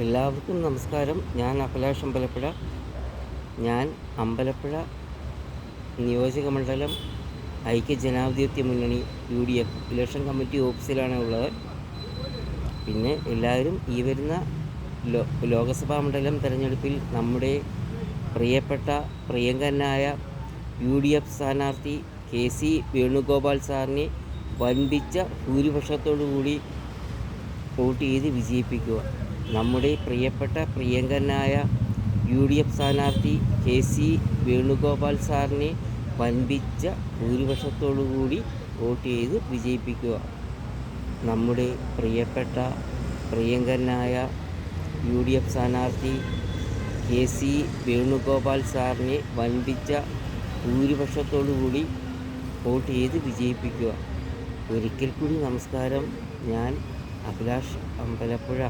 എല്ലാവർക്കും നമസ്കാരം. ഞാൻ അഭിലാഷ് അമ്പലപ്പുഴ. ഞാൻ അമ്പലപ്പുഴ നിയോജക മണ്ഡലം ഐക്യ ജനാധിപത്യ മുന്നണി U D F election committee ഓഫീസിലാണ് ഉള്ളത്. പിന്നെ എല്ലാവരും ഈ വരുന്ന ലോ ലോകസഭാ മണ്ഡലം തിരഞ്ഞെടുപ്പിൽ നമ്മുടെ പ്രിയപ്പെട്ട പ്രിയങ്കരനായ യു ഡി എഫ് സ്ഥാനാർത്ഥി കെ സി വേണുഗോപാൽ സാറിനെ വൻപിച്ച ഭൂരിപക്ഷത്തോടു കൂടി വോട്ട് ചെയ്ത് വിജയിപ്പിക്കുക. നമ്മുടെ പ്രിയപ്പെട്ട പ്രിയങ്കരനായ യു ഡി എഫ് സ്ഥാനാർത്ഥി കെ സി വേണുഗോപാൽ സാറിനെ വൻപിച്ച ഭൂരിപക്ഷത്തോടു കൂടി വോട്ട് ചെയ്ത് വിജയിപ്പിക്കുക. നമ്മുടെ പ്രിയപ്പെട്ട പ്രിയങ്കരനായ യു ഡി എഫ് സ്ഥാനാർത്ഥി കെ സി വേണുഗോപാൽ സാറിനെ വൻപിച്ച ഭൂരിപക്ഷത്തോടു കൂടി വോട്ട് ചെയ്ത് വിജയിപ്പിക്കുക. ഒരിക്കൽ കൂടി നമസ്കാരം. ഞാൻ അഭിലാഷ് അമ്പലപ്പുഴ.